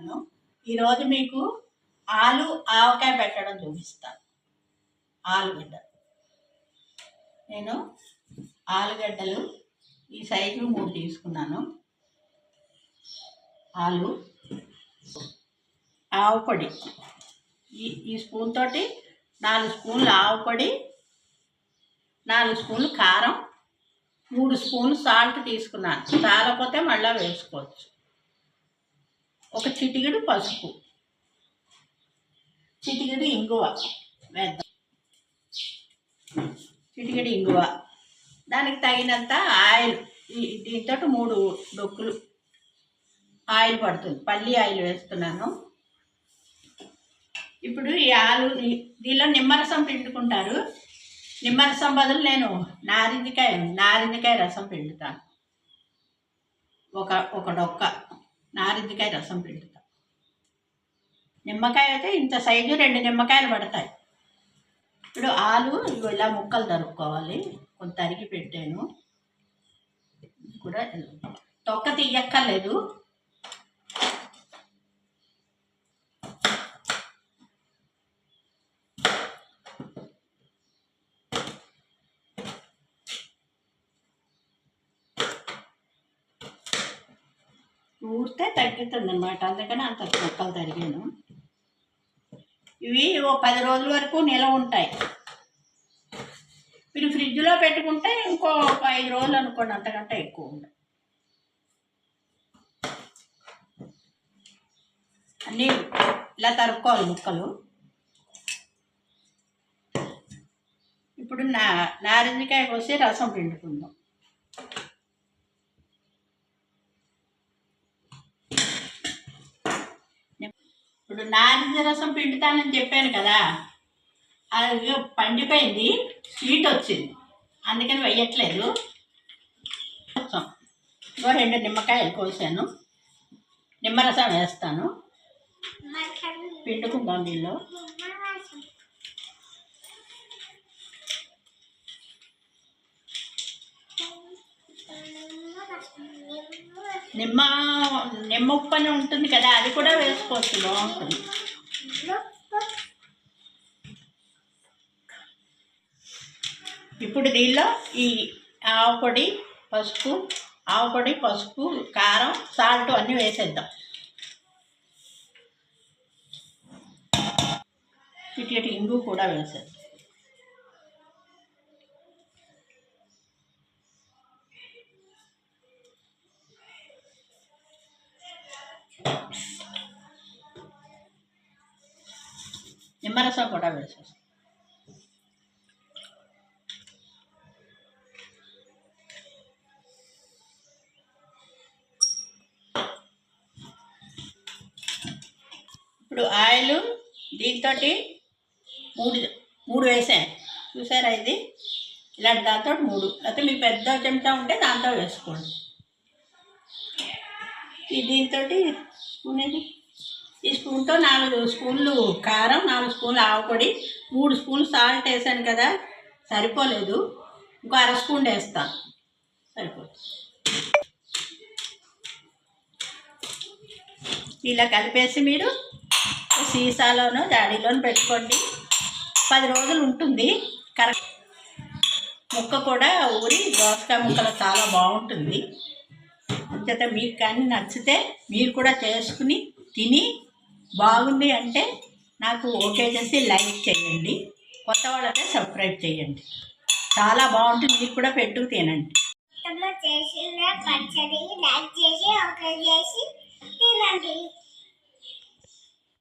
చేస్తాను ఈరోజు మీకు ఆలు ఆవకాయ పెట్టడం చూపిస్తాను. ఆలుగడ్డ. నేను ఆలుగడ్డలు ఈ సైజు మూడు తీసుకున్నాను. ఆలు ఆవుపొడి ఈ ఈ స్పూన్ తోటి నాలుగు స్పూన్లు ఆవుపొడి నాలుగు స్పూన్లు కారం మూడు స్పూన్లు సాల్ట్ తీసుకున్నాను. చాలకపోతే మళ్ళీ వేసుకోవచ్చు. ఒక చిటికెడు పసుపు. చిటికెడు ఇంగువ. వేద్దాం. చిటికెడు ఇంగువ. దానికి తగినంత ఆయిల్. దీంతో మూడు డొక్కులు. ఆయిల్ పడుతుంది. పల్లి ఆయిల్ వేస్తున్నాను. ఇప్పుడు ఈ ఆలు దీనిలో నిమ్మరసం పిండుకుంటారు. నిమ్మరసం బదులు నేను నారింజకాయ నారింజకాయ రసం పిండుతాను. ఒక ఒక డొక్క. నారింజకాయ రసం పిండుతాం. నిమ్మకాయ అయితే ఇంత సైజు రెండు నిమ్మకాయలు పడతాయి. ఇప్పుడు ఆలు ఇలా ముక్కలు తరుక్కోవాలి. కొంత తరిగి పెట్టాను. కూడా తొక్క తీయక్కర్లేదు. ఊరితే తగ్గుతుంది అనమాట అందుకని అంత ముక్కలు తరిగాను. ఇవి ఓ పది రోజుల వరకు నిలవ ఉంటాయి. మీరు ఫ్రిడ్జ్లో పెట్టుకుంటే ఇంకో ఒక ఐదు రోజులు అనుకోండి అంతకంటే ఎక్కువ ఉండదు. అన్నీ ఇలా తరుక్కోవాలి ముక్కలు. ఇప్పుడు నా నారింజకాయ కోసి రసం పిండుకుందాం. ఇప్పుడు నారింజ రసం పిండుతానని చెప్పాను కదా అది పండిపోయింది స్వీట్ వచ్చింది. అందుకని వేయట్లేదు. ఇంకో రెండు నిమ్మకాయలు కోసాను. నిమ్మరసం వేస్తాను. పిండుకుందాం దీనిలో. నిమ్మ నిమ్మ ఉప్పు అని ఉంటుంది కదా అది కూడా వేసుకోవచ్చు బాగుంటుంది. ఇప్పుడు దీనిలో ఈ ఆవు పొడి పసుపు ఆవు పొడి పసుపు కారం సాల్ట్ అన్నీ వేసేద్దాం. ఇటు ఇంగు కూడా వేసేద్దాం. నిమ్మరసం కూడా వేసేస్తాం ఇప్పుడు ఆయిల్ దీంతో మూడు మూడు వేసాను. చూసారా ఇది? ఇలాంటి దాంతో మూడు. లేకపోతే మీకు పెద్ద చెంచా ఉంటే దాంతో వేసుకోండి. ఈ దీంతో స్పూన్ ఈ స్పూన్తో నాలుగు స్పూన్లు కారం నాలుగు స్పూన్లు ఆవపొడి మూడు స్పూన్లు సాల్ట్ వేసాను కదా సరిపోలేదు. ఇంకో అర స్పూన్ వేస్తాను సరిపోతుంది ఇలా కలిపేసి మీరు సీసాలోనో జాడీలోనూ పెట్టుకోండి. పది రోజులు ఉంటుంది. కరెక్ట్ ముక్క కూడా ఊరి దోసకాయ ముక్కలు చాలా బాగుంటుంది. అంచేత మీకు కానీ నచ్చితే మీరు కూడా చేసుకుని తిని బాగుంది అంటే నాకు ఓకే చేసి లైక్ చేయండి. కొత్త వాళ్ళైతే సబ్స్క్రైబ్ చేయండి. చాలా బాగుంటుంది. మీరు కూడా పెట్టు తినండి. చేసిన పచ్చడి లైక్ చేసి ఒక చేసి తినండి.